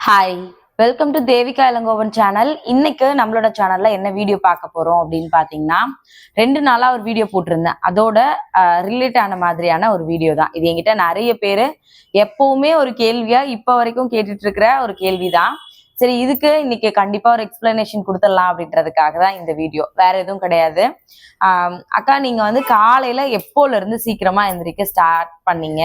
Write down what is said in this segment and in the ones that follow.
Hi welcome to Devika Ilangovan channel இன்னைக்கு நம்மளோட சேனல்ல என்ன வீடியோ பார்க்க போறோம் அப்படின்னு பாத்தீங்கன்னா ரெண்டு நாளா ஒரு வீடியோ போட்டிருந்தேன். அதோட ரிலேட் ஆன மாதிரியான ஒரு வீடியோ தான். இது என்கிட்ட நிறைய பேர் எப்பவுமே ஒரு கேள்வியா இப்ப வரைக்கும் கேட்டுட்டு இருக்கிற ஒரு கேள்விதான். சரி இதுக்கு இன்னைக்கு கண்டிப்பா ஒரு எக்ஸ்பிளனேஷன் கொடுத்துடலாம் அப்படின்றதுக்காக தான் இந்த வீடியோ வேற எதுவும் கிடையாது. அக்கா நீங்க வந்து காலையில எப்போல இருந்து சீக்கிரமா எந்திரிக்க ஸ்டார்ட் பண்ணீங்க?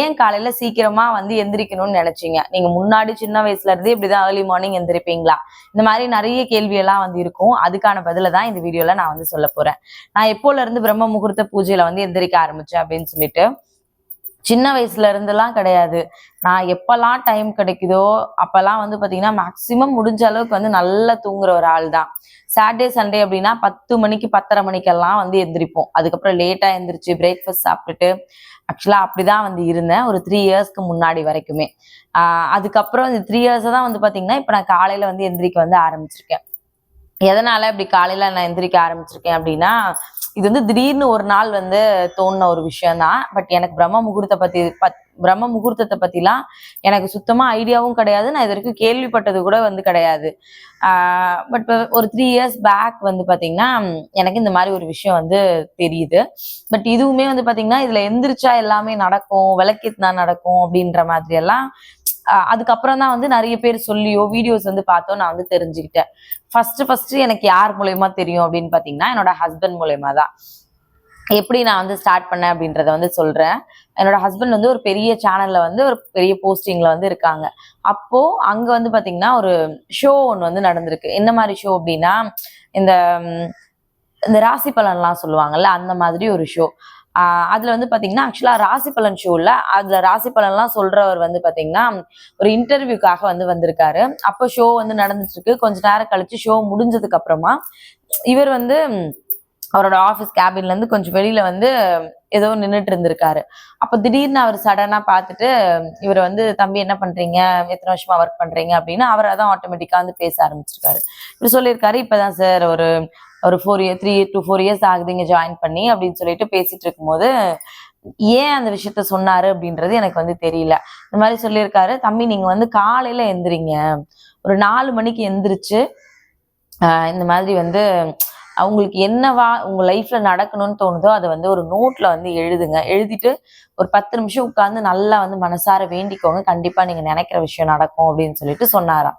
ஏன் காலையில சீக்கிரமா வந்து எந்திரிக்கணும்னு நினைச்சீங்க? நீங்க முன்னாடி சின்ன வயசுல இருந்து இப்படிதான் ஏர்லி மார்னிங் எந்திரிப்பீங்களா? இந்த மாதிரி நிறைய கேள்வியெல்லாம் வந்து இருக்கும். அதுக்கான பதில தான் இந்த வீடியோல நான் வந்து சொல்ல போறேன். நான் எப்போல இருந்து பிரம்ம முகூர்த்த பூஜையில வந்து எந்திரிக்க ஆரம்பிச்சேன் அப்படின்னு சொல்லிட்டு சின்ன வயசுல இருந்தெல்லாம் கிடையாது. நான் எப்பெல்லாம் டைம் கிடைக்குதோ அப்பெல்லாம் வந்து பார்த்தீங்கன்னா மேக்சிமம் முடிஞ்ச அளவுக்கு வந்து நல்லா தூங்குற ஒரு ஆள் தான் சாட்டர்டே சண்டே அப்படின்னா பத்து மணிக்கு பத்தரை மணிக்கெல்லாம் வந்து எந்திரிப்போம். அதுக்கப்புறம் லேட்டாக எந்திரிச்சு பிரேக்ஃபாஸ்ட் சாப்பிட்டுட்டு ஆக்சுவலாக அப்படிதான் வந்து இருந்தேன். ஒரு த்ரீ இயர்ஸ்க்கு முன்னாடி வரைக்குமே. அதுக்கப்புறம் இந்த த்ரீ இயர்ஸ் தான் வந்து பார்த்தீங்கன்னா இப்போ நான் காலையில் வந்து எந்திரிக்க வந்து ஆரம்பிச்சிருக்கேன். எதனால இப்படி காலையில நான் எந்திரிக்க ஆரம்பிச்சிருக்கேன் அப்படின்னா இது வந்து திடீர்னு ஒரு நாள் வந்து தோணுன ஒரு விஷயம் தான் பட் எனக்கு பிரம்ம முகூர்த்த பத்தி பத் பிரம்ம முகூர்த்தத்தை பத்திலாம் எனக்கு சுத்தமா ஐடியாவும் கிடையாது. நான் இது வரைக்கும் கேள்விப்பட்டது கூட வந்து கிடையாது. பட் ஒரு த்ரீ இயர்ஸ் பேக் வந்து பாத்தீங்கன்னா எனக்கு இந்த மாதிரி ஒரு விஷயம் வந்து தெரியுது. பட் இதுவுமே வந்து பாத்தீங்கன்னா இதுல எந்திரிச்சா எல்லாமே நடக்கும் விளக்கேத்தினா நடக்கும் அப்படின்ற மாதிரி எல்லாம் அதுக்கப்புறம் தான் வந்து நிறைய பேர் சொல்லியோ வீடியோஸ் வந்து பார்த்தோ நான் வந்து தெரிஞ்சுக்கிட்டேன். ஃபர்ஸ்ட் ஃபர்ஸ்ட் எனக்கு யார் மூலயமா தெரியும் அப்படின்னு பாத்தீங்கன்னா என்னோட ஹஸ்பண்ட் மூலயமா தான். எப்படி நான் வந்து ஸ்டார்ட் பண்ணேன் அப்படின்றத வந்து சொல்றேன். என்னோட ஹஸ்பண்ட் வந்து ஒரு பெரிய சேனல்ல வந்து ஒரு பெரிய போஸ்டிங்ல வந்து இருக்காங்க. அப்போ அங்க வந்து பாத்தீங்கன்னா ஒரு ஷோ ஒன்று வந்து நடந்திருக்கு. என்ன மாதிரி ஷோ அப்படின்னா இந்த இந்த ராசி பலன்லாம் சொல்லுவாங்கல்ல அந்த மாதிரி ஒரு ஷோ அதுல வந்து பாத்தீங்கன்னா ஆக்சுவலா ராசி பலன் ஷோல அதுல ராசி பலன்லாம் சொல்றவர் வந்து பாத்தீங்கன்னா ஒரு இன்டர்வியூக்காக வந்து வந்திருக்காரு. அப்போ ஷோ வந்து நடந்துட்டு இருக்கு கொஞ்ச நேரம் கழிச்சு ஷோ முடிஞ்சதுக்கு அப்புறமா இவர் வந்து அவரோட ஆஃபீஸ் கேபின்ல இருந்து கொஞ்சம் வெளியில வந்து ஏதோ நின்றுட்டு இருந்திருக்காரு. அப்ப திடீர்னு அவர் சடனா பார்த்துட்டு இவர் வந்து தம்பி என்ன பண்றீங்க? எத்தனை வருஷமா ஒர்க் பண்றீங்க? அப்படின்னு அவர் அதான் ஆட்டோமேட்டிக்கா வந்து பேச ஆரம்பிச்சிருக்காரு. இவர் சொல்லியிருக்காரு இப்பதான் சார் ஒரு ஒரு four year three to four years ஆகுது இங்கே ஜாயின் பண்ணி அப்படின்னு சொல்லிட்டு பேசிட்டு இருக்கும்போது ஏன் அந்த விஷயத்த சொன்னாரு அப்படின்றது எனக்கு வந்து தெரியல. இந்த மாதிரி சொல்லியிருக்காரு தம்பி நீங்க வந்து காலையில எந்திரிங்க. ஒரு நாலு மணிக்கு எந்திரிச்சு இந்த மாதிரி வந்து அவங்களுக்கு என்னவா உங்க லைஃப்ல நடக்கணும்னு தோணுதோ அதை வந்து ஒரு நோட்ல வந்து எழுதுங்க. எழுதிட்டு ஒரு பத்து நிமிஷம் உட்காந்து நல்லா வந்து மனசார வேண்டிக்கோங்க. கண்டிப்பா நீங்க நினைக்கிற விஷயம் நடக்கும் அப்படின்னு சொல்லிட்டு சொன்னாராம்.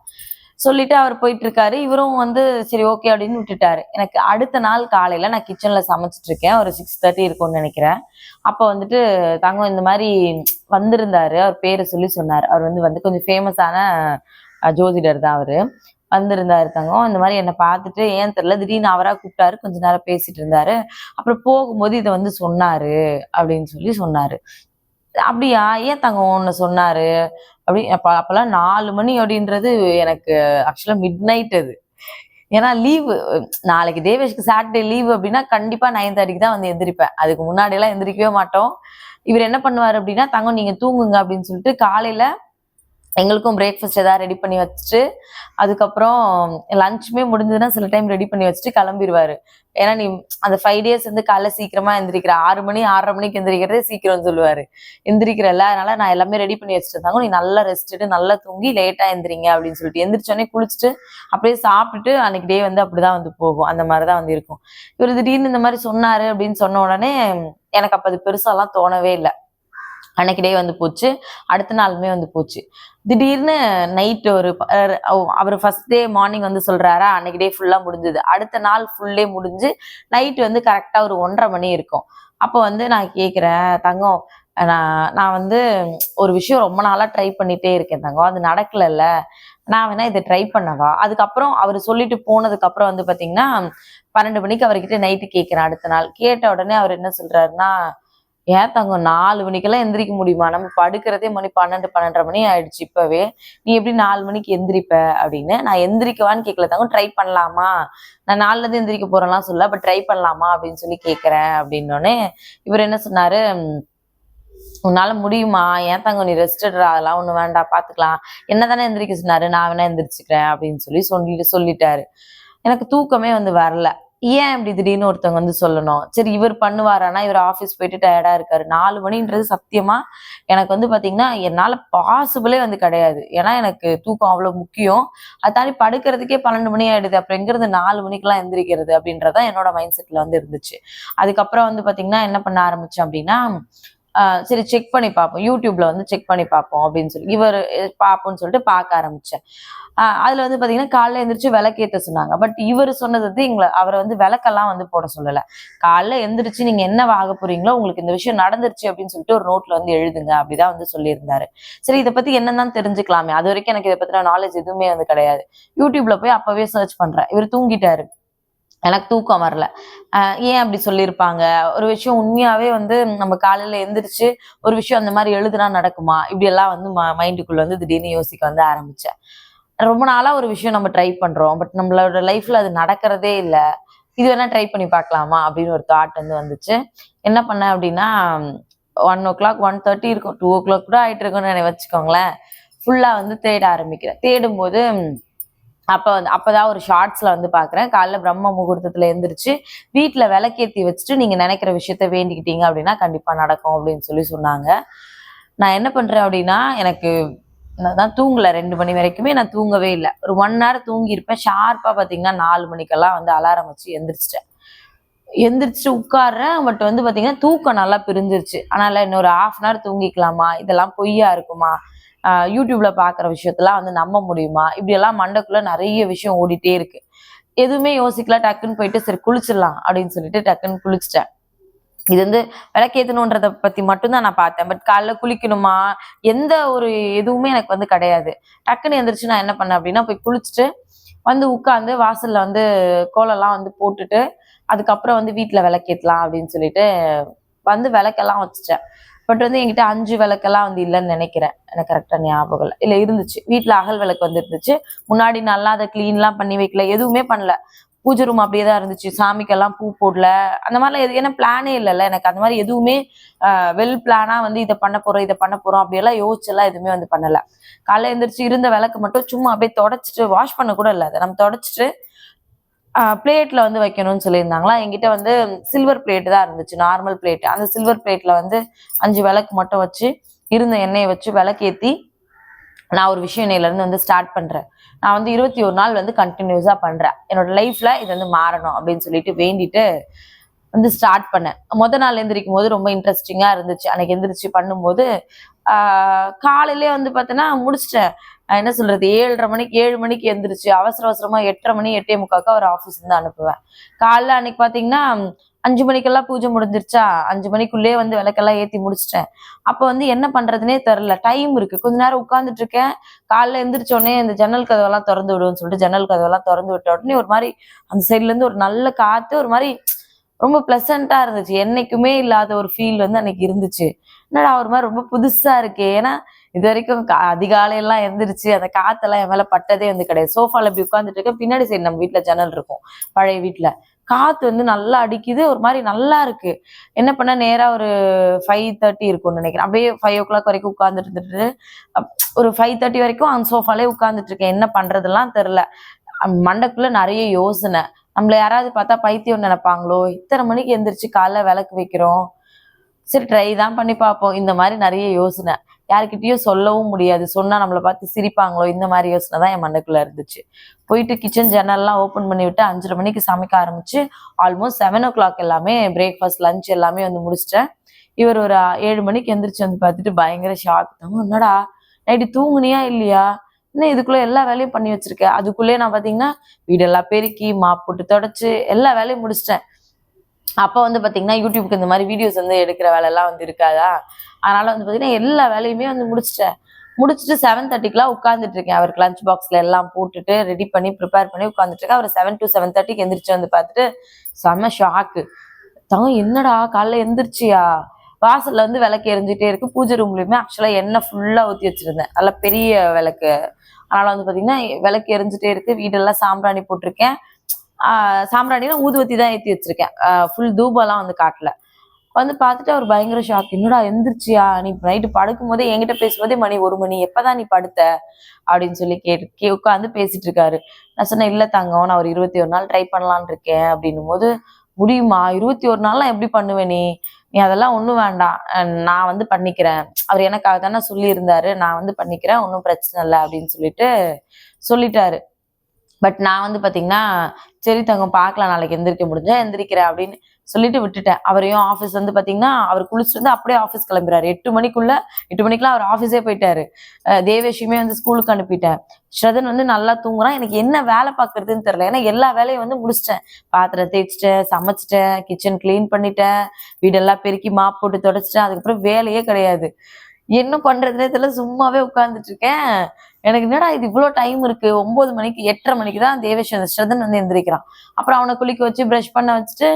சொல்லிட்டு அவர் போயிட்டு இருக்காரு இவரும் வந்து சரி ஓகே அப்படின்னு விட்டுட்டாரு. எனக்கு அடுத்த நாள் காலையில நான் கிச்சன்ல சமைச்சிட்டு இருக்கேன். ஒரு சிக்ஸ் தேர்ட்டி இருக்கும்னு நினைக்கிறேன். அப்ப வந்துட்டு தங்கம் இந்த மாதிரி வந்திருந்தாரு. அவர் பேரை சொல்லி சொன்னார். அவர் வந்து வந்து கொஞ்சம் ஃபேமஸான ஜோதிடர் தான் அவரு. வந்திருந்தாரு தங்கம். இந்த மாதிரி என்னை பார்த்துட்டு ஏன் தெரியல? திடீர்னு அவராக கூப்பிட்டாரு. கொஞ்ச நேரம் பேசிட்டு இருந்தாரு. அப்புறம் போகும்போது இதை வந்து சொன்னாரு அப்படின்னு சொல்லி சொன்னாரு. அப்படியா? ஏன் தங்கம் ஒன்று சொன்னாரு? அப்படி அப்ப அப்பெல்லாம் நாலு மணி அப்படின்றது எனக்கு ஆக்சுவலா மிட் நைட் அது. ஏன்னா லீவு நாளைக்கு தேவேஷ்க்கு சாட்டர்டே லீவு அப்படின்னா கண்டிப்பா நைன் தேர்ட்டிக்கு தான் வந்து எந்திரிப்பேன். அதுக்கு முன்னாடி எல்லாம் எந்திரிக்கவே மாட்டோம். இவர் என்ன பண்ணுவாரு அப்படின்னா தங்கம் நீங்க தூங்குங்க அப்படின்னு சொல்லிட்டு காலையில எங்களுக்கும் பிரேக்ஃபாஸ்ட் எதாவது ரெடி பண்ணி வச்சுட்டு அதுக்கப்புறம் லஞ்சுமே முடிஞ்சதுன்னா சில டைம் ரெடி பண்ணி வச்சுட்டு கிளம்பிடுவாரு ஏன்னா நீ அந்த ஃபைவ் டேஸ் வந்து காலைல சீக்கிரமா எந்திரிக்கிற. ஆறு மணி ஆறரை மணிக்கு எந்திரிக்கிறதே சீக்கிரம் சொல்லுவாரு. எந்திரிக்கிறல்ல அதனால நான் எல்லாமே ரெடி பண்ணி வச்சுட்டு இருந்தாங்க. நீ நல்லா ரெஸ்ட் நல்லா தூங்கி லேட்டா எந்திரிங்க அப்படின்னு சொல்லிட்டு. எந்திரிச்சோடனே குளிச்சுட்டு அப்படியே சாப்பிட்டுட்டு அன்னைக்கு டே வந்து அப்படிதான் வந்து போகும். அந்த மாதிரிதான் வந்து இருக்கும். இவர் திடீர்னு இந்த மாதிரி சொன்னாரு அப்படின்னு சொன்ன உடனே எனக்கு அப்ப அது பெருசாலாம் தோணவே இல்லை. அன்னைக்கு டே வந்து போச்சு. அடுத்த நாளுமே வந்து போச்சு. திடீர்னு நைட் ஒரு அவர் ஃபர்ஸ்ட் டே மார்னிங் வந்து சொல்றாரா அன்னைக்கு டே ஃபுல்லா முடிஞ்சது. அடுத்த நாள் ஃபுல்லே முடிஞ்சு நைட் வந்து கரெக்டா ஒரு ஒன்றரை மணி இருக்கும். அப்போ வந்து நான் கேட்குறேன் தங்கம் நான் நான் வந்து ஒரு விஷயம் ரொம்ப நாளாக ட்ரை பண்ணிட்டே இருக்கேன் தங்கம் அது நடக்கலல்ல. நான் வேணா இதை ட்ரை பண்ணவா? அதுக்கப்புறம் அவர் சொல்லிட்டு போனதுக்கப்புறம் வந்து பார்த்தீங்கன்னா பன்னெண்டு மணிக்கு அவர்கிட்ட நைட்டு கேட்குறேன் அடுத்த நாள். கேட்ட உடனே அவர் என்ன சொல்கிறாருன்னா ஏன் தங்க நாலு மணிக்கெல்லாம் எந்திரிக்க முடியுமா? நம்ம படுக்கிறதே மணி பன்னெண்டு பன்னெண்டரை மணி ஆயிடுச்சு இப்பவே. நீ எப்படி நாலு மணிக்கு எந்திரிப்ப அப்படின்னு நான் எந்திரிக்கவான்னு கேட்கல தங்க ட்ரை பண்ணலாமா? நான் நாலுல இருந்து எந்திரிக்க போறேன்லாம் சொல்ல பட் ட்ரை பண்ணலாமா அப்படின்னு சொல்லி கேட்குறேன் அப்படின்னோடனே இவர் என்ன சொன்னாரு? உன்னால முடியுமா? ஏன் தங்க நீ ரெஸ்ட் அதெல்லாம் ஒண்ணு வேண்டாம் பாத்துக்கலாம். என்னதானே எந்திரிக்க சொன்னாரு? நான் வேணா எந்திரிச்சுக்கிறேன் அப்படின்னு சொல்லி சொல்லிட்டு சொல்லிட்டாரு. எனக்கு தூக்கமே வந்து வரல. ஏன் இப்படி திடீர்னு ஒருத்தவங்க வந்து சொல்லணும்? சரி இவர் பண்ணுவாரானா? இவர் ஆஃபீஸ் போயிட்டு டயர்டா இருக்காரு. நாலு மணின்றது சத்தியமா எனக்கு வந்து பாத்தீங்கன்னா என்னால பாசிபிளே வந்து கிடையாது. ஏன்னா எனக்கு தூக்கம் அவ்வளவு முக்கியம். அது தாண்டி படுக்கிறதுக்கே பன்னெண்டு மணி ஆயிடுது. அப்புறம் எங்கிறது நாலு மணிக்கெல்லாம் எந்திரிக்கிறது அப்படின்றதான் என்னோட மைண்ட் செட்ல வந்து இருந்துச்சு. அதுக்கப்புறம் வந்து பாத்தீங்கன்னா என்ன பண்ண ஆரம்பிச்சேன் அப்படின்னா சரி செக் பண்ணி பார்ப்போம். யூடியூப்ல வந்து செக் பண்ணி பார்ப்போம் அப்படின்னு சொல்லி. இவர் பார்ப்போம்னு சொல்லிட்டு பார்க்க ஆரம்பிச்சேன் அதுல வந்து பாத்தீங்கன்னா காலைல எந்திரிச்சு விளக்கேற்ற சொன்னாங்க. பட் இவர் சொன்னது வந்து எங்களை அவரை வந்து விளக்கெல்லாம் வந்து போட சொல்லல. காலைல எந்திரிச்சு நீங்க என்ன ஆக போறீங்களோ உங்களுக்கு இந்த விஷயம் நடந்துருச்சு அப்படின்னு சொல்லிட்டு ஒரு நோட்ல வந்து எழுதுங்க அப்படிதான் வந்து சொல்லியிருந்தாரு. சரி இதை பத்தி என்னதான் தெரிஞ்சுக்கலாமே? அது வரைக்கும் எனக்கு இதை பத்தின நாலேஜ் எதுவுமே வந்து கிடையாது. யூடியூப்ல போய் அப்பவே சர்ச் பண்றேன். இவர் தூங்கிட்டாரு. எனக்கு தூக்கம் வரல. ஏன் அப்படி சொல்லியிருப்பாங்க? ஒரு விஷயம் உண்மையாவே வந்து நம்ம காலையில எந்திரிச்சு ஒரு விஷயம் அந்த மாதிரி எழுதுனா நடக்குமா? இப்படி எல்லாம் வந்து மைண்டுக்குள்ள வந்து திடீர்னு யோசிக்க வந்து ஆரம்பிச்சேன். ரொம்ப நாளா ஒரு விஷயம் நம்ம ட்ரை பண்றோம். பட் நம்மளோட லைஃப்ல அது நடக்கிறதே இல்லை. இது வேணா ட்ரை பண்ணி பார்க்கலாமா? அப்படின்னு ஒரு தாட் வந்து வந்துச்சு. என்ன பண்ணேன் அப்படின்னா one o'clock one thirty இருக்கும். டூ ஓ கிளாக் கூட ஆயிட்டு இருக்கும்னு நினை வச்சுக்கோங்களேன். ஃபுல்லா வந்து தேட ஆரம்பிக்கிறேன். தேடும்போது அப்போ வந்து அப்போதான் ஒரு ஷார்ட்ஸில் வந்து பார்க்குறேன் காலைல பிரம்ம முகூர்த்தத்தில் எழுந்திரிச்சு வீட்டில் விளக்கேற்றி வச்சுட்டு நீங்கள் நினைக்கிற விஷயத்த வேண்டிக்கிட்டீங்க அப்படின்னா கண்டிப்பாக நடக்கும் அப்படின்னு சொல்லி சொன்னாங்க. நான் என்ன பண்ணுறேன் அப்படின்னா எனக்கு நான் தான் தூங்கலை ரெண்டு மணி வரைக்குமே நான் தூங்கவே இல்லை. ஒரு ஒன் ஹவர் தூங்கியிருப்பேன். ஷார்ப்பாக பார்த்தீங்கன்னா நாலு மணிக்கெல்லாம் வந்து அலாரம் வச்சு எந்திரிச்சிட்டேன். எந்திரிச்சு உட்கார்றேன். பட் வந்து பார்த்தீங்கன்னா தூக்கம் நல்லா பிரிஞ்சிருச்சு. அதனால் இன்னொரு ஹாஃப் அன் ஹவர் தூங்கிக்கலாமா? இதெல்லாம் பொய்யா இருக்குமா? யூடியூப்ல பாக்குற விஷயத்தெல்லாம் வந்து நம்ப முடியுமா? இப்படியெல்லாம் மண்டக்குள்ள நிறைய விஷயம் ஓடிட்டே இருக்கு. எதுவுமே யோசிக்கல டக்குன்னு போயிட்டு சரி குளிச்சிடலாம் அப்படின்னு சொல்லிட்டு டக்குன்னு குளிச்சிட்டேன். இது வந்து விளக்கேத்தணுன்றத பத்தி மட்டும்தான் நான் பார்த்தேன். பட் காலைல குளிக்கணுமா? எந்த ஒரு எதுவுமே எனக்கு வந்து கிடையாது. டக்குன்னு எந்திரிச்சு நான் என்ன பண்ணேன் அப்படின்னா போய் குளிச்சுட்டு வந்து உட்காந்து வாசல்ல வந்து கோலம்லாம் வந்து போட்டுட்டு அதுக்கப்புறம் வந்து வீட்டுல விளக்கேத்தலாம் அப்படின்னு சொல்லிட்டு வந்து விளக்கெல்லாம் வச்சுட்டேன். பட் வந்து என்கிட்ட அஞ்சு விளக்கெல்லாம் வந்து இல்லைன்னு நினைக்கிறேன். எனக்கு கரெக்டாக ஞாபகம் இல்லை. இல்லை இருந்துச்சு. வீட்டில் அகல் விளக்கு வந்து இருந்துச்சு. முன்னாடி நல்லா அதை க்ளீன்லாம் பண்ணி வைக்கல. எதுவுமே பண்ணல. பூஜை ரூம் அப்படியே தான் இருந்துச்சு. சாமிக்கெல்லாம் பூ போடல. அந்த மாதிரிலாம் எது ஏன்னா பிளானே இல்லைல்ல. எனக்கு அந்த மாதிரி எதுவுமே வெல் பிளானாக வந்து இதை பண்ண போகிறோம் இதை பண்ண போகிறோம் அப்படியெல்லாம் யோசிச்செல்லாம் எதுவுமே வந்து பண்ணலை. காலையில் எழுந்திரிச்சு இருந்த விளக்கு மட்டும் சும்மா அப்படியே தொடச்சிட்டு வாஷ் பண்ண கூட இல்லை. அதை நம்ம தொடச்சிட்டு பிளேட்ல வந்து வைக்கணும்னு சொல்லியிருந்தாங்களா? என்கிட்ட வந்து சில்வர் பிளேட் தான் இருந்துச்சு நார்மல் பிளேட் அந்த சில்வர் பிளேட்ல வந்து அஞ்சு விளக்கு மட்டும் வச்சு இருந்த எண்ணெயை வச்சு விளக்கேத்தி நான் ஒரு விஷயம் இன்னையில இருந்து வந்து ஸ்டார்ட் பண்றேன். நான் வந்து இருபத்தி ஒரு நாள் வந்து கண்டினியூஸா பண்றேன். என்னோட லைஃப்ல இது வந்து மாறணும் அப்படின்னு சொல்லிட்டு வேண்டிட்டு வந்து ஸ்டார்ட் பண்ணேன். முத நாள் எந்திரிக்கும் போது ரொம்ப இன்ட்ரெஸ்டிங்கா இருந்துச்சு. அன்னைக்கு எந்திரிச்சு பண்ணும்போது ஆஹ் காலையிலே வந்து பார்த்தோன்னா முடிச்சிட்டேன். என்ன சொல்றது? ஏழரை மணிக்கு ஏழு மணிக்கு எந்திரிச்சு அவசர அவசரமா எட்டரை மணி எட்டே முக்காக்கா ஒரு ஆஃபீஸ் இருந்து அனுப்புவேன். காலைல அன்னைக்கு பாத்தீங்கன்னா அஞ்சு மணிக்கெல்லாம் பூஜை முடிஞ்சிருச்சா? அஞ்சு மணிக்குள்ளே வந்து விளக்கெல்லாம் ஏத்தி முடிச்சிட்டேன். அப்போ வந்து என்ன பண்றதுனே தெரில டைம் இருக்கு. கொஞ்ச நேரம் உட்காந்துட்டு இருக்கேன். காலைல எந்திரிச்ச உடனே இந்த ஜன்னல் கதவெல்லாம் திறந்து விடுவோம்னு சொல்லிட்டு ஜன்னல் கதவெல்லாம் திறந்து விட்ட உடனே ஒரு மாதிரி அந்த சைட்ல இருந்து ஒரு நல்ல காத்து ஒரு மாதிரி ரொம்ப பிளசண்டா இருந்துச்சு. என்னைக்குமே இல்லாத ஒரு ஃபீல் வந்து அன்னைக்கு இருந்துச்சு. என்னடா ஒரு மாதிரி ரொம்ப புதுசா இருக்கு. ஏன்னா இது வரைக்கும் அதிகாலையெல்லாம் எந்திரிச்சு அந்த காத்தெல்லாம் என் மேல பட்டதே வந்து கிடையாது. சோஃபால இப்படி உட்காந்துட்டு இருக்கேன். பின்னாடி சைடு நம்ம வீட்ல ஜன்னல் இருக்கும். பழைய வீட்ல. காத்து வந்து நல்லா அடிக்குது. ஒரு மாதிரி நல்லா இருக்கு. என்ன பண்ண நேரா ஒரு ஃபைவ் தேர்ட்டி இருக்கும்னு நினைக்கிறேன். அப்படியே ஃபைவ் ஓ கிளாக் வரைக்கும் உட்கார்ந்துட்டு இருந்துட்டு ஒரு ஃபைவ் தேர்ட்டி வரைக்கும் அந்த சோஃபாலே உட்காந்துட்டு இருக்கேன் என்ன பண்றதுலாம் தெரில மண்டக்குள்ள நிறைய யோசனை. நம்மள யாராவது பார்த்தா பைத்தியம் நினைப்பாங்களோ? இத்தனை மணிக்கு எந்திரிச்சு காலைல விளக்கு வைக்கிறோம். சரி ட்ரை தான் பண்ணி பார்ப்போம். இந்த மாதிரி நிறைய யோசனை. யாருக்கிட்டேயும் சொல்லவும் முடியாது. சொன்னால் நம்மளை பார்த்து சிரிப்பாங்களோ? இந்த மாதிரி யோசனை தான் என் மண்ணுக்குள்ளே இருந்துச்சு. போயிட்டு கிச்சன் ஜன்னல்லாம் ஓப்பன் பண்ணி விட்டு அஞ்சரை மணிக்கு சமைக்க ஆரம்பிச்சு ஆல்மோஸ்ட் செவன் ஓ கிளாக் எல்லாமே பிரேக்ஃபாஸ்ட் லஞ்ச் எல்லாமே வந்து முடிச்சிட்டேன். இவர் ஒரு ஏழு மணிக்கு எந்திரிச்சு வந்து பார்த்துட்டு பயங்கர ஷாக் தான் என்னடா? நைட்டு தூங்குனியா இல்லையா? இன்னும் இதுக்குள்ள எல்லா வேலையும் பண்ணி வச்சிருக்கேன் அதுக்குள்ளேயே நான் பார்த்தீங்கன்னா வீடெல்லாம் பெருக்கி மாப் போட்டு தொடச்சு எல்லா வேலையும் முடிச்சிட்டேன். அப்போ வந்து பார்த்தீங்கன்னா யூடியூப்க்கு இந்த மாதிரி வீடியோஸ் வந்து எடுக்கிற வேலையெல்லாம் வந்து இருக்காதா? அதனால வந்து பாத்தீங்கன்னா எல்லா வேலையுமே வந்து முடிச்சிட்டேன். முடிச்சுட்டு செவன் தேர்ட்டிக்கெல்லாம் உட்காந்துட்டு இருக்கேன். அவருக்கு லஞ்ச் பாக்ஸ்ல எல்லாம் போட்டுட்டு ரெடி பண்ணி ப்ரிப்பேர் பண்ணி உட்காந்துட்டு இருக்கேன். அவர் செவன் டு செவன் தேர்ட்டிக்கு எந்திரிச்சு வந்து பார்த்துட்டு செம்ம ஷாக்கு தங்க என்னடா காலைல எந்திரிச்சியா? வாசல்ல வந்து விளக்கு எரிஞ்சிட்டே இருக்கு. பூஜை ரூம்லயுமே ஆக்சுவலா எண்ணெய் ஃபுல்லா ஊத்தி வச்சிருந்தேன். நல்ல பெரிய விளக்கு. அதனால வந்து பாத்தீங்கன்னா விளக்கு எரிஞ்சிட்டே இருக்கு. வீடெல்லாம் சாம்பிராணி போட்டிருக்கேன். ஆஹ் ஊதுவத்தி தான் ஏற்றி வச்சிருக்கேன். ஃபுல் தூபம்லாம் வந்து காட்டல. வந்து பார்த்துட்டு அவர் பயங்கர ஷாக் என்னடா எந்திரிச்சியா? நீ நைட்டு படுக்கும் போதே என்கிட்ட பேசும்போதே மணி ஒரு மணி. எப்போதான் நீ படுத்த? அப்படின்னு சொல்லி கேட்டு கே உட்காந்து பேசிட்டு இருக்காரு. நான் சொன்னேன் இல்லை தங்கம் நான் ஒரு இருபத்தி ஒரு நாள் ட்ரை பண்ணலான்னு இருக்கேன். அப்படின்னும் போது முடியுமா? இருபத்தி ஒரு நாள்லாம் எப்படி பண்ணுவே நீ? நீ அதெல்லாம் ஒன்றும் வேண்டாம். நான் வந்து பண்ணிக்கிறேன். அவர் எனக்காக தானே சொல்லியிருந்தாரு. நான் வந்து பண்ணிக்கிறேன். ஒன்றும் பிரச்சனை இல்லை. அப்படின்னு சொல்லிட்டு சொல்லிட்டாரு. பட் நான் வந்து பார்த்தீங்கன்னா சரி தங்கம் பார்க்கலாம் நாளைக்கு எந்திரிக்க முடிஞ்சா எந்திரிக்கிறேன் அப்படின்னு சொல்லிட்டு விட்டுட்டேன். அவரையும் ஆஃபீஸ் வந்து பார்த்தீங்கன்னா அவர் குளிச்சுட்டு வந்து அப்படியே ஆஃபீஸ் கிளம்புறாரு. எட்டு மணிக்குள்ள எட்டு மணிக்கெல்லாம் அவர் ஆஃபீஸே போயிட்டாரு. தேவேஷியுமே தேவேஷுமே வந்து ஸ்கூலுக்கு அனுப்பிட்டேன். ஸ்ரதன் வந்து நல்லா தூங்குறான். எனக்கு என்ன வேலை பார்க்கறதுன்னு தெரியல. ஏன்னா எல்லா வேலையும் வந்து முடிச்சிட்டேன். பாத்திரம் தேய்ச்சிட்டேன் சமைச்சிட்டேன் கிச்சன் கிளீன் பண்ணிட்டேன். வீடெல்லாம் பெருக்கி மாப் போட்டு தொடச்சிட்டேன். அதுக்கப்புறம் வேலையே கிடையாது. என்ன பண்றதுனே தெரியல சும்மாவே உட்கார்ந்துட்டு இருக்கேன் எனக்கு என்னடா இது இவ்வளோ டைம் இருக்கு? ஒன்பது மணிக்கு எட்டரை மணிக்கு தான் தேவேஷ் ஸ்ரதன் வந்து எந்திரிக்கிறான். அப்புறம் அவனை குளிக்க வச்சு ப்ரஷ் பண்ண வச்சுட்டு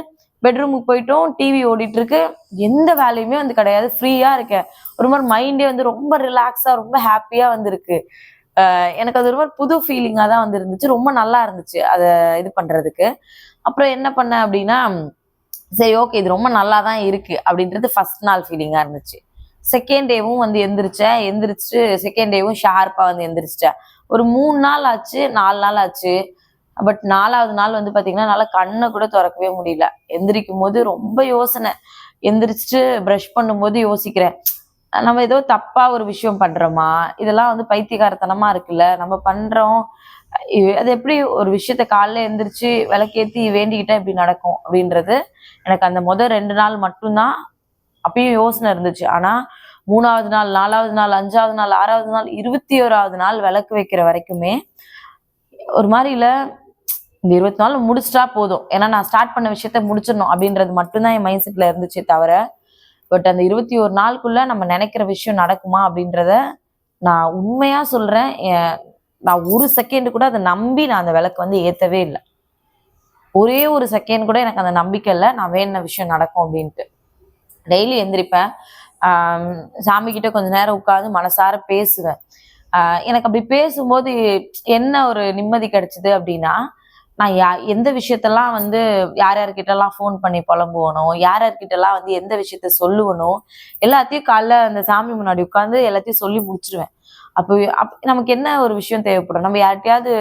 பெட்ரூமுக்கு போயிட்டோம் டிவி ஓடிட்டு இருக்கு எந்த வேலையுமே வந்து கிடையாது ஃப்ரீயா இருக்கேன். ஒரு மாதிரி மைண்டே வந்து ரொம்ப ரிலாக்ஸா ரொம்ப ஹாப்பியா வந்திருக்கு. எனக்கு அது ஒரு மாதிரி புது ஃபீலிங்கா தான் வந்து இருந்துச்சு ரொம்ப நல்லா இருந்துச்சு அதை இது பண்றதுக்கு. அப்புறம் என்ன பண்ணேன் அப்படின்னா சரி ஓகே இது ரொம்ப நல்லா தான் இருக்கு அப்படின்றது ஃபர்ஸ்ட் நாள் ஃபீலிங்கா இருந்துச்சு. செகண்ட் டேவும் வந்து எந்திரிச்சேன். எந்திரிச்சு செகண்ட் டேவும் ஷார்ப்பாக வந்து எந்திரிச்சிட்டேன். ஒரு மூணு நாள் ஆச்சு நாலு நாள் ஆச்சு. பட் நாலாவது நாள் வந்து பார்த்தீங்கன்னா நல்லா கண்ணை கூட திறக்கவே முடியல. எந்திரிக்கும் போது ரொம்ப யோசனை. எந்திரிச்சிட்டு ப்ரஷ் பண்ணும்போது யோசிக்கிறேன். நம்ம ஏதோ தப்பாக ஒரு விஷயம் பண்ணுறோமா இதெல்லாம் வந்து பைத்தியகாரத்தனமாக இருக்குல்ல? நம்ம பண்ணுறோம் அது எப்படி ஒரு விஷயத்த காலைல எந்திரிச்சு விளக்கேத்தி வேண்டிக்கிட்டா இப்படி நடக்கும் அப்படின்றது எனக்கு அந்த முதல் ரெண்டு நாள் மட்டும்தான் அப்பயும் யோசனை இருந்துச்சு. ஆனால் மூணாவது நாள் நாலாவது நாள் அஞ்சாவது நாள் ஆறாவது நாள் இருபத்தி ஓராவது நாள் விளக்கு வைக்கிற வரைக்குமே ஒரு மாதிரி இந்த இருபத்தி நாள் முடிச்சிட்டா போதும். ஏன்னா நான் ஸ்டார்ட் பண்ண விஷயத்த முடிச்சிடணும் அப்படின்றது மட்டும்தான் என் மைண்ட் செட்ல இருந்துச்சு தவிர பட் அந்த இருபத்தி ஒரு நாளுக்குள்ள நம்ம நினைக்கிற விஷயம் நடக்குமா அப்படின்றத நான் உண்மையா சொல்றேன். என்- நான் ஒரு செகண்ட் கூட அதை நம்பி நான் அந்த விளக்கு வந்து ஏத்தவே இல்லை. ஒரே ஒரு செகண்ட் கூட எனக்கு அந்த நம்பிக்கை இல்லை நான் வேணுன விஷயம் நடக்கும் அப்படின்ட்டு. டெய்லி எந்திரிப்பேன். சாமி கிட்ட கொஞ்ச நேரம் உட்காந்து மனசார பேசுவேன். எனக்கு அப்படி பேசும்போது என்ன ஒரு நிம்மதி கிடைச்சது அப்படின்னா நான் யா எந்த விஷயத்தெல்லாம் வந்து யார் யார்கிட்டலாம் ஃபோன் பண்ணி புலம்புவனும் யார் யார்கிட்டலாம் வந்து எந்த விஷயத்த சொல்லுவனோ எல்லாத்தையும் காலைல அந்த சாமி முன்னாடி உட்காந்து எல்லாத்தையும் சொல்லி முடிச்சிருவேன். அப்போ அப் நமக்கு என்ன ஒரு விஷயம் தேவைப்படும்? நம்ம யார்கிட்டயாவது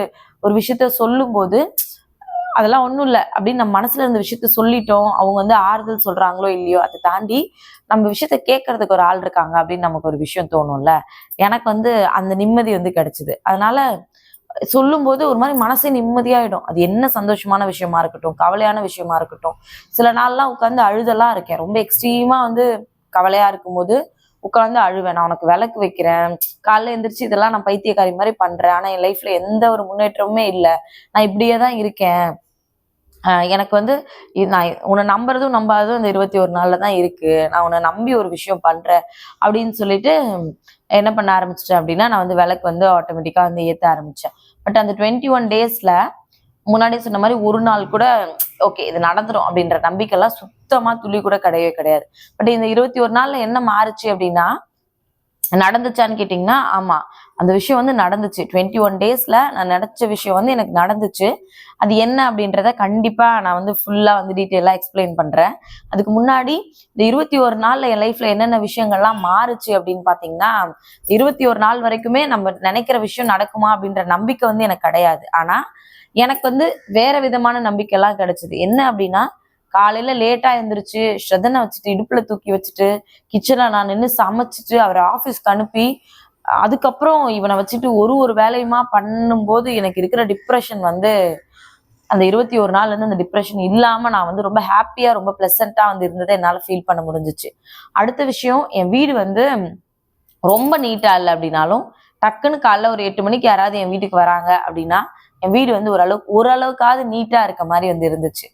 ஒரு விஷயத்த சொல்லும்போது அதெல்லாம் ஒன்றும் இல்லை. அப்படின்னு நம்ம மனசுல இருந்த விஷயத்த சொல்லிட்டோம். அவங்க வந்து ஆறுதல் சொல்றாங்களோ இல்லையோ அதை தாண்டி நம்ம விஷயத்த கேட்கறதுக்கு ஒரு ஆள் இருக்காங்க அப்படின்னு நமக்கு ஒரு விஷயம் தோணும்ல. எனக்கு வந்து அந்த நிம்மதி வந்து கிடைச்சிது. அதனால சொல்லும்போது ஒரு மாதிரி மனசே நிம்மதியாயிடும். அது என்ன சந்தோஷமான விஷயமா இருக்கட்டும் கவலையான விஷயமா இருக்கட்டும். சில நாள்லாம் உட்காந்து அழுதெல்லாம் இருக்கேன். ரொம்ப எக்ஸ்ட்ரீமா வந்து கவலையா இருக்கும்போது உட்காந்து அழுவேன். நான் உனக்கு விளக்கு வைக்கிறேன். காலைல எந்திரிச்சு இதெல்லாம் நான் பைத்தியக்காரி மாதிரி பண்றேன். ஆனா என் லைஃப்ல எந்த ஒரு முன்னேற்றமுமே இல்லை. நான் இப்படியே தான் இருக்கேன். எனக்கு வந்து நான் உன்னை நம்புறதும் நம்பாததும் இந்த இருபத்தி ஒரு நாள்ல தான் இருக்கு. நான் உன்னை நம்பி ஒரு விஷயம் பண்றேன் அப்படின்னு சொல்லிட்டு என்ன பண்ண ஆரம்பிச்சிட்டேன் அப்படின்னா நான் வந்து விளக்கு வந்து ஆட்டோமேட்டிக்கா வந்து ஏற்ற ஆரம்பிச்சேன். பட் அந்த டுவெண்ட்டி ஒன் டேஸ்ல முன்னாடி சொன்ன மாதிரி ஒரு நாள் கூட ஓகே இது நடந்துரும் அப்படின்ற நம்பிக்கைலாம் சுத்தமா துளி கூட கிடையவே கிடையாது. பட் இந்த இருபத்தி ஒரு நாள்ல என்ன மாறுச்சு அப்படின்னா நடந்துச்சான்னு கேட்டிங்கன்னா ஆமா அந்த விஷயம் வந்து நடந்துச்சு. டுவெண்ட்டி ஒன் டேஸ்ல நான் நினைச்ச விஷயம் வந்து எனக்கு நடந்துச்சு. அது என்ன அப்படின்றத கண்டிப்பா நான் வந்து ஃபுல்லா வந்து டீட்டெயிலாக எக்ஸ்பிளைன் பண்றேன். அதுக்கு முன்னாடி இந்த இருபத்தி ஒரு நாள்ல என் லைஃப்ல என்னென்ன விஷயங்கள்லாம் மாறுச்சு அப்படின்னு பாத்தீங்கன்னா இருபத்தி ஒரு நாள் வரைக்குமே நம்ம நினைக்கிற விஷயம் நடக்குமா அப்படின்ற நம்பிக்கை வந்து எனக்கு கிடையாது. ஆனா எனக்கு வந்து வேற விதமான நம்பிக்கைலாம் கிடைச்சிது. கிடைச்சது என்ன அப்படின்னா காலையில லேட்டா எழுந்திரிச்சு ஸ்ரதனை வச்சுட்டு இடுப்புல தூக்கி வச்சுட்டு கிச்சன்ல நான் நின்று சமைச்சிட்டு அவரை ஆஃபீஸ்க்கு அனுப்பி அதுக்கப்புறம் இவனை வச்சுட்டு ஒரு ஒரு வேலையுமா பண்ணும்போது எனக்கு இருக்கிற டிப்ரெஷன் வந்து அந்த இருபத்தி ஒரு நாள்ல இருந்து அந்த டிப்ரெஷன் இல்லாம நான் வந்து ரொம்ப ஹாப்பியா ரொம்ப பிளசண்டா வந்து இருந்ததை என்னால ஃபீல் பண்ண முடிஞ்சிச்சு. அடுத்த விஷயம் என் வீடு வந்து ரொம்ப நீட்டா இல்லை அப்படின்னாலும் டக்குன்னு காலைல ஒரு எட்டு மணிக்கு யாராவது என் வீட்டுக்கு வராங்க அப்படின்னா என் வீடு வந்து ஓரளவுக்கு ஓரளவுக்காவது நீட்டா இருக்க மாதிரி வந்து இருந்துச்சு.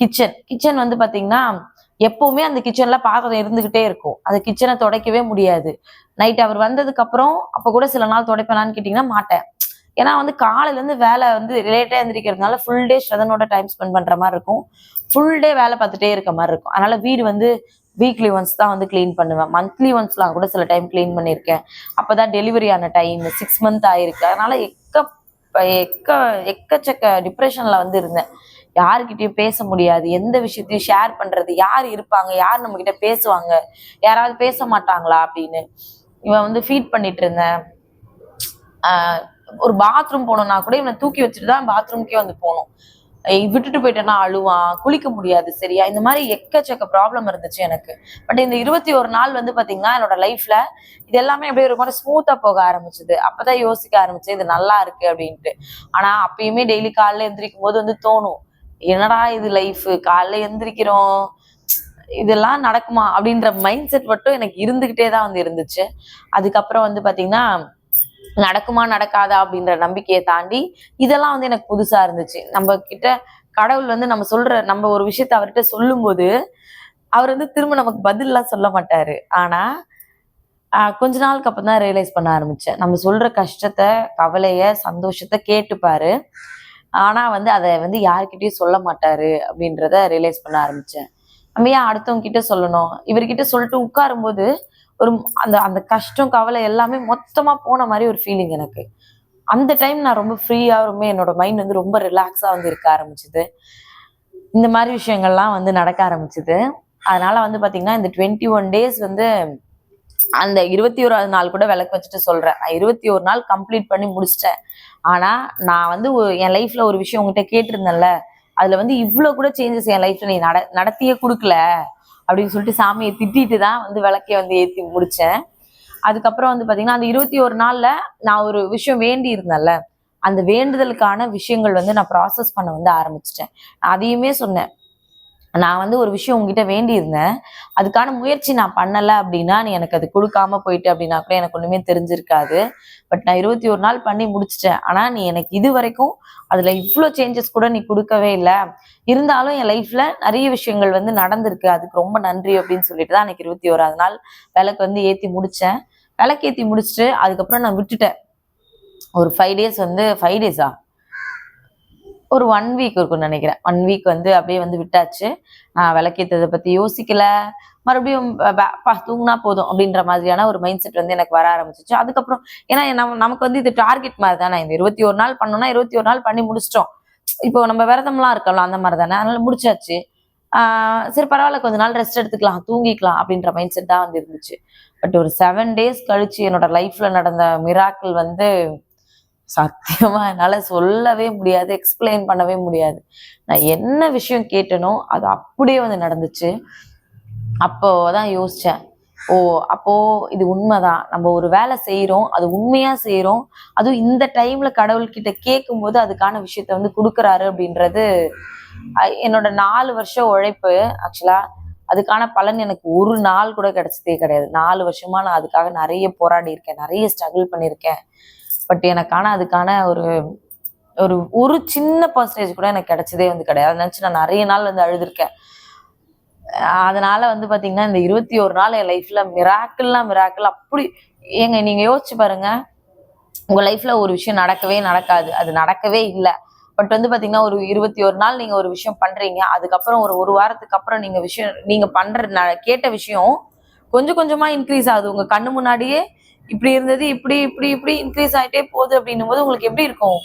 கிச்சன் கிச்சன் வந்து பாத்தீங்கன்னா எப்பவுமே அந்த கிச்சன்ல பாத்திரம் இருந்துகிட்டே இருக்கும். அந்த கிச்சனை துடைக்கவே முடியாது. நைட் அவர் வந்ததுக்கு அப்புறம் அப்ப கூட சில நாள் துடைப்பேனான்னு கேட்டீங்கன்னா மாட்டேன். ஏன்னா வந்து காலையில இருந்து வேலை வந்து ரிலேட்டாக எந்திரிக்கிறதுனால ஃபுல் டே ஸ்ரதனோட டைம் ஸ்பெண்ட் பண்ற மாதிரி இருக்கும். ஃபுல் டே வேலை பார்த்துட்டே இருக்க மாதிரி இருக்கும். அதனால வீடு வந்து வீக்லி ஒன்ஸ் தான் வந்து க்ளீன் பண்ணுவேன். மந்த்லி ஒன்ஸ்லாம் கூட சில டைம் க்ளீன் பண்ணியிருக்கேன். அப்பதான் டெலிவரி ஆன டைம் சிக்ஸ் மந்த் ஆயிருக்கு. அதனால எக்க எக்க எக்கச்சக்க டிப்ரெஷன்ல வந்து இருந்தேன். யாருக்கிட்டயும் பேச முடியாது. எந்த விஷயத்தையும் ஷேர் பண்றது யார் இருப்பாங்க யார் நம்ம கிட்ட பேசுவாங்க யாராவது பேச மாட்டாங்களா அப்படின்னு. இவன் வந்து ஃபீட் பண்ணிட்டு இருந்தேன். ஆஹ் ஒரு பாத்ரூம் போனோம்னா கூட இவனை தூக்கி வச்சுட்டு தான் பாத்ரூம்க்கே வந்து போனோம். விட்டுட்டு போயிட்டேன்னா அழுவான் குளிக்க முடியாது சரியா? இந்த மாதிரி எக்கச்சக்க ப்ராப்ளம் இருந்துச்சு எனக்கு. பட் இந்த இருபத்தி ஒரு நாள் வந்து பாத்தீங்கன்னா என்னோட லைஃப்ல இது எல்லாமே அப்படியே ஒரு மாதிரி ஸ்மூத்தா போக ஆரம்பிச்சது. அப்பதான் யோசிக்க ஆரம்பிச்சேன் இது நல்லா இருக்கு அப்படின்ட்டு. ஆனா அப்பயுமே டெய்லி காலைல எந்திரிக்கும் போது வந்து தோணும் என்னடா இது லைஃப் காலைல எந்திரிக்கிறோம் இதெல்லாம் நடக்குமா? அப்படின்ற மைண்ட் செட் மட்டும் எனக்கு இருந்துகிட்டே தான் வந்து இருந்துச்சு. அதுக்கப்புறம் வந்து பாத்தீங்கன்னா நடக்குமா நடக்காதா அப்படின்ற நம்பிக்கையை தாண்டி இதெல்லாம் வந்து எனக்கு புதுசா இருந்துச்சு. நம்ம கிட்ட கடவுள் வந்து நம்ம சொல்ற நம்ம ஒரு விஷயத்த அவர்கிட்ட சொல்லும்போது அவர் வந்து திரும்ப நமக்கு பதில்லாம் சொல்ல மாட்டாரு. ஆனா கொஞ்ச நாளுக்கு அப்புறம் தான் ரியலைஸ் பண்ண ஆரம்பிச்சேன். நம்ம சொல்ற கஷ்டத்தை கவலைய சந்தோஷத்தை கேட்டுப்பாரு. ஆனா வந்து அதை வந்து யார்கிட்டயும் சொல்ல மாட்டாரு அப்படின்றத ரியலைஸ் பண்ண ஆரம்பிச்சேன். நம்ம ஏன் அடுத்தவங்க கிட்ட சொல்லணும்? இவர்கிட்ட சொல்லிட்டு உட்காரும்போது ஒரு அந்த அந்த கஷ்டம் கவலை எல்லாமே மொத்தமா போன மாதிரி ஒரு ஃபீலிங் எனக்கு. அந்த டைம் நான் ரொம்ப ஃப்ரீயா ரொம்ப என்னோட மைண்ட் வந்து ரொம்ப ரிலாக்ஸா வந்து இருக்க ஆரம்பிச்சுது. இந்த மாதிரி விஷயங்கள்லாம் வந்து நடக்க ஆரம்பிச்சுது. அதனால வந்து பாத்தீங்கன்னா இந்த டுவெண்ட்டி ஒன் டேஸ் வந்து அந்த இருபத்தி ஓராவது நாள் கூட விளக்கு வச்சுட்டு சொல்றேன். நான் இருபத்தி ஒரு நாள் கம்ப்ளீட் பண்ணி முடிச்சிட்டேன். ஆனா நான் வந்து என் லைஃப்ல ஒரு விஷயம் உங்ககிட்ட கேட்டிருந்தேன்ல. அதுல வந்து இவ்வளவு கூட சேஞ்சஸ் என் லைஃப்ல நீ நட நடத்தியே கொடுக்கல. அப்படின்னு சொல்லிட்டு சாமியை திட்டிட்டு தான் வந்து விளக்கே வந்து ஏத்தி முடிச்சேன். அதுக்கப்புறம் வந்து பாத்தீங்கன்னா அந்த இருபத்தி ஒரு நாள்ல நான் ஒரு விஷயம் வேண்டி இருந்தேன்ல அந்த வேண்டுதலுக்கான விஷயங்கள் வந்து நான் ப்ராசஸ் பண்ண வந்து ஆரம்பிச்சிட்டேன். நான் அதையுமே சொன்னேன். நான் வந்து ஒரு விஷயம் உங்ககிட்ட வேண்டி இருந்தேன் அதுக்கான முயற்சி நான் பண்ணலை அப்படின்னா நீ எனக்கு அது கொடுக்காம போயிட்டு அப்படின்னா கூட எனக்கு ஒண்ணுமே தெரிஞ்சிருக்காது. பட் நான் இருபத்தி ஒரு நாள் பண்ணி முடிச்சிட்டேன். ஆனால் நீ எனக்கு இது வரைக்கும் அதில் இவ்வளோ சேஞ்சஸ் கூட நீ கொடுக்கவே இல்லை. இருந்தாலும் என் லைஃப்பில் நிறைய விஷயங்கள் வந்து நடந்திருக்கு. அதுக்கு ரொம்ப நன்றி அப்படின்னு சொல்லிட்டு தான் எனக்கு இருபத்தி ஓராது நாள் விளக்கு வந்து ஏற்றி முடித்தேன் விளக்கு ஏற்றி முடிச்சுட்டு அதுக்கப்புறம் நான் விட்டுட்டேன். ஒரு ஃபைவ் டேஸ் வந்து ஃபைவ் டேஸா ஒரு ஒன் வீக் இருக்கும்னு நினைக்கிறேன். ஒன் வீக் வந்து அப்படியே வந்து விட்டாச்சு. நான் விளக்கேற்றதை பற்றி யோசிக்கல. மறுபடியும் பா தூங்கினா போதும் அப்படின்ற மாதிரியான ஒரு மைண்ட் செட் வந்து எனக்கு வர ஆரம்பிச்சிச்சு. அதுக்கப்புறம் ஏன்னா நம்ம நமக்கு வந்து இது டார்கெட் மாதிரி தானே இந்த இருபத்தி ஒரு நாள் பண்ணோம்னா இருபத்தி ஒரு நாள் பண்ணி முடிச்சிட்டோம். இப்போ நம்ம விரதம்லாம் இருக்கோம்ல அந்த மாதிரி தானே அதனால முடிச்சாச்சு. சரி பரவாயில்ல கொஞ்ச நாள் ரெஸ்ட் எடுத்துக்கலாம் தூங்கிக்கலாம் அப்படின்ற மைண்ட் செட் தான் வந்து இருந்துச்சு. பட் ஒரு செவன் டேஸ் கழிச்சு என்னோட லைஃப்ல நடந்த மிராக்கிள் வந்து சத்தியமா என்னால சொல்லவே முடியாது எக்ஸ்பிளைன் பண்ணவே முடியாது. நான் என்ன விஷயம் கேட்டனோ அது அப்படியே வந்து நடந்துச்சு. அப்போதான் யோசிச்சேன். ஓ அப்போ இது உண்மைதான். நம்ம ஒரு வேலை செய்யறோம் அது உண்மையா செய்யறோம் அதுவும் இந்த டைம்ல கடவுள்கிட்ட கேட்கும்போது அதுக்கான விஷயத்த வந்து கொடுக்குறாரு அப்படின்றது என்னோட நாலு வருஷம் உழைப்பு ஆக்சுவலா அதுக்கான பலன் எனக்கு ஒரு நாள் கூட கிடைச்சதே கிடையாது. நாலு வருஷமா நான் அதுக்காக நிறைய போராடி இருக்கேன் நிறைய ஸ்ட்ரகிள் பண்ணியிருக்கேன். பட் எனக்கான அதுக்கான ஒரு ஒரு ஒரு சின்ன பர்சன்டேஜ் கூட எனக்கு கிடைச்சதே வந்து கிடையாது. நினச்சி நான் நிறைய நாள் வந்து அழுதுருக்கேன். அதனால வந்து பார்த்தீங்கன்னா இந்த இருபத்தி ஒரு நாள் என் லைஃப்பில் மிராக்கிள்லாம் மிராக்கிள் அப்படி ஏங்க நீங்கள் யோசிச்சு பாருங்க. உங்கள் லைஃப்பில் ஒரு விஷயம் நடக்கவே நடக்காது. அது நடக்கவே இல்லை. பட் வந்து பார்த்தீங்கன்னா ஒரு இருபத்தி ஒரு நாள் நீங்கள் ஒரு விஷயம் பண்ணுறீங்க அதுக்கப்புறம் ஒரு ஒரு வாரத்துக்கு அப்புறம் நீங்கள் விஷயம் நீங்கள் பண்ணுற ந- கேட்ட விஷயம் கொஞ்சம் கொஞ்சமாக இன்க்ரீஸ் ஆகுது. உங்கள் கண்ணு முன்னாடியே இப்படி இருந்தது இப்படி இப்படி இப்படி இன்க்ரீஸ் ஆயிட்டே போகுது அப்படின்னும் போது உங்களுக்கு எப்படி இருக்கும்?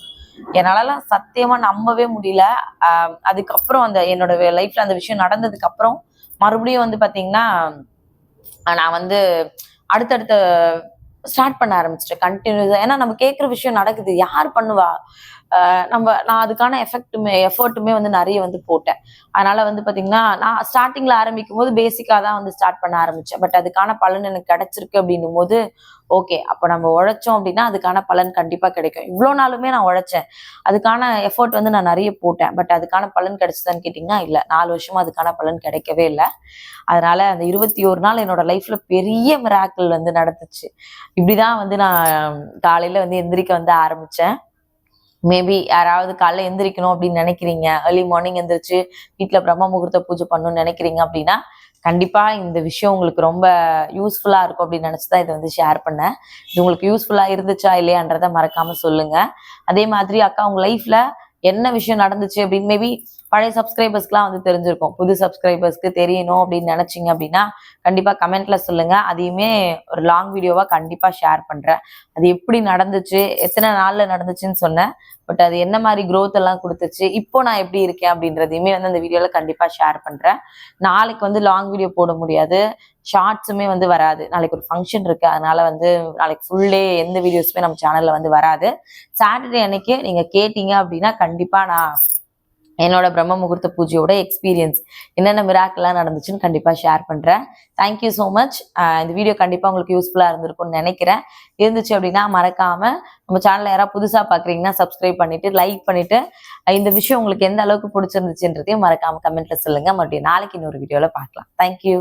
என்னாலலாம் சத்தியமா நம்பவே முடியல. ஆஹ் அதுக்கப்புறம் அந்த என்னோட லைஃப்ல அந்த விஷயம் நடந்ததுக்கு அப்புறம் மறுபடியும் வந்து பாத்தீங்கன்னா நான் வந்து அடுத்தடுத்த ஸ்டார்ட் பண்ண ஆரம்பிச்சிட்டேன். கண்டினியூஸா ஏன்னா நம்ம கேட்குற விஷயம் நடக்குது. யார் பண்ணுவா? ஆஹ் நம்ம நான் அதுக்கான எஃபெக்ட்டுமே எஃபர்ட்டுமே வந்து நிறைய வந்து போட்டேன். அதனால வந்து பாத்தீங்கன்னா நான் ஸ்டார்டிங்ல ஆரம்பிக்கும் போது பேசிக்காக தான் வந்து ஸ்டார்ட் பண்ண ஆரம்பிச்சேன். பட் அதுக்கான பலன் எனக்கு கிடைச்சிருக்கு அப்படின்னும் போது ஓகே அப்போ நம்ம உழைச்சோம் அப்படின்னா அதுக்கான பலன் கண்டிப்பாக கிடைக்கும். இவ்வளோ நாளுமே நான் உழைச்சேன். அதுக்கான எஃபோர்ட் வந்து நான் நிறைய போட்டேன். பட் அதுக்கான பலன் கிடைச்சதான்னு கேட்டிங்கன்னா இல்லை. நாலு வருஷமாக அதுக்கான பலன் கிடைக்கவே இல்லை. அதனால அந்த இருபத்தி ஒரு நாள் என்னோட லைஃப்ல பெரிய மிராக்கள் வந்து நடந்துச்சு. இப்படிதான் வந்து நான் காலையில வந்து எந்திரிக்க வந்து ஆரம்பித்தேன் மேபி யாராவது காலைல எந்திரிக்கணும் அப்படின்னு நினைக்கிறீங்க. ஏர்லி மார்னிங் எந்திரிச்சு வீட்டில் பிரம்ம முகூர்த்த பூஜை பண்ணணும்னு நினைக்கிறீங்க அப்படின்னா கண்டிப்பா இந்த விஷயம் உங்களுக்கு ரொம்ப யூஸ்ஃபுல்லாக இருக்கும் அப்படின்னு நினச்சி தான் இதை வந்து ஷேர் பண்ணேன். இது உங்களுக்கு யூஸ்ஃபுல்லாக இருந்துச்சா இல்லையான்றதை மறக்காமல் சொல்லுங்க. அதே மாதிரி அக்கா உங்க லைஃப்ல என்ன விஷயம் நடந்துச்சு அப்படின்னு மேபி பழைய சப்ஸ்கிரைபர்ஸ்க்குலாம் வந்து தெரிஞ்சிருக்கும். புது சப்ஸ்கிரைபர்ஸ்க்கு தெரியணும் அப்படின்னு நினைச்சீங்க அப்படின்னா கண்டிப்பாக கமெண்ட்ல சொல்லுங்க. அதையுமே ஒரு லாங் வீடியோவாக கண்டிப்பாக ஷேர் பண்ணுறேன் அது எப்படி நடந்துச்சு எத்தனை நாளில் நடந்துச்சுன்னு சொன்னேன். பட் அது என்ன மாதிரி க்ரோத் எல்லாம் கொடுத்துச்சு இப்போ நான் எப்படி இருக்கேன் அப்படின்றதையுமே வந்து அந்த வீடியோவில் கண்டிப்பாக ஷேர் பண்ணுறேன் நாளைக்கு வந்து லாங் வீடியோ போட முடியாது. ஷார்ட்ஸுமே வந்து வராது. நாளைக்கு ஒரு ஃபங்க்ஷன் இருக்கு. அதனால வந்து நாளைக்கு ஃபுல்லே எந்த வீடியோஸுமே நம்ம சேனல்ல வந்து வராது. சாட்டர்டே அன்னைக்கு நீங்க கேட்டீங்க அப்படின்னா கண்டிப்பா நான் என்னோட பிரம்ம முகூர்த்த பூஜையோட எக்ஸ்பீரியன்ஸ் என்னென்ன மிராக்கெல்லாம் நடந்துச்சுன்னு கண்டிப்பாக ஷேர் பண்ணுறேன் தேங்க்யூ ஸோ மச் இந்த வீடியோ கண்டிப்பாக உங்களுக்கு யூஸ்ஃபுல்லாக இருந்திருக்கும்னு நினைக்கிறேன். இருந்துச்சு அப்படின்னா மறக்காமல் நம்ம சேனலில் யாராவது புதுசாக பார்க்குறீங்கன்னா சப்ஸ்கிரைப் பண்ணிட்டு லைக் பண்ணிவிட்டு இந்த விஷயம் உங்களுக்கு எந்த அளவுக்கு பிடிச்சிருந்துச்சுன்றதையும் மறக்காமல் கமெண்ட்டில் சொல்லுங்கள் மறுபடியும் நாளைக்கு இன்னொரு வீடியோவில் பார்க்கலாம். தேங்க்யூ